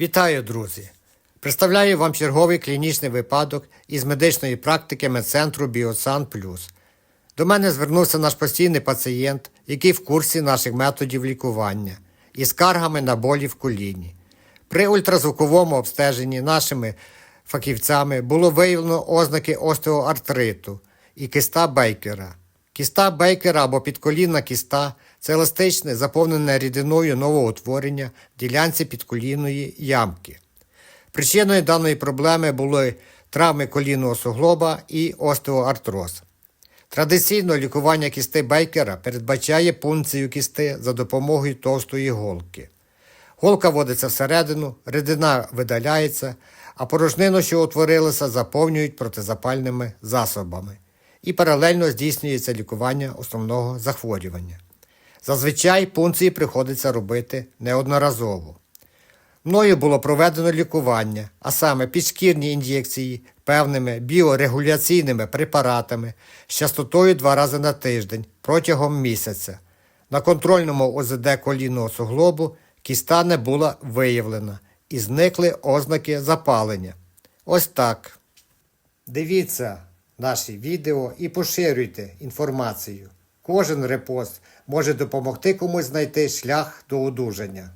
Вітаю, друзі! Представляю вам черговий клінічний випадок із медичної практики медцентру Біосан Плюс. До мене звернувся наш постійний пацієнт, який в курсі наших методів лікування із скаргами на болі в коліні. При ультразвуковому обстеженні нашими фахівцями було виявлено ознаки остеоартриту і киста Бейкера. Кіста Бейкера або підколінна кіста це еластичне, заповнене рідиною новоутворення в ділянці підколінної ямки. Причиною даної проблеми були травми колінного суглоба і остеоартроз. Традиційно лікування кісти Бейкера передбачає пункцію кісти за допомогою товстої голки. Голка вводиться всередину, рідина видаляється, а порожнину, що утворилася, заповнюють протизапальними засобами. І паралельно здійснюється лікування основного захворювання. Зазвичай пункції приходиться робити неодноразово. Мною було проведено лікування, а саме підшкірні ін'єкції певними біорегуляційними препаратами з частотою два рази на тиждень протягом місяця. На контрольному ОЗД колінного суглобу кіста не була виявлена і зникли ознаки запалення. Ось так. Дивіться наші відео і поширюйте інформацію. Кожен репост може допомогти комусь знайти шлях до одужання.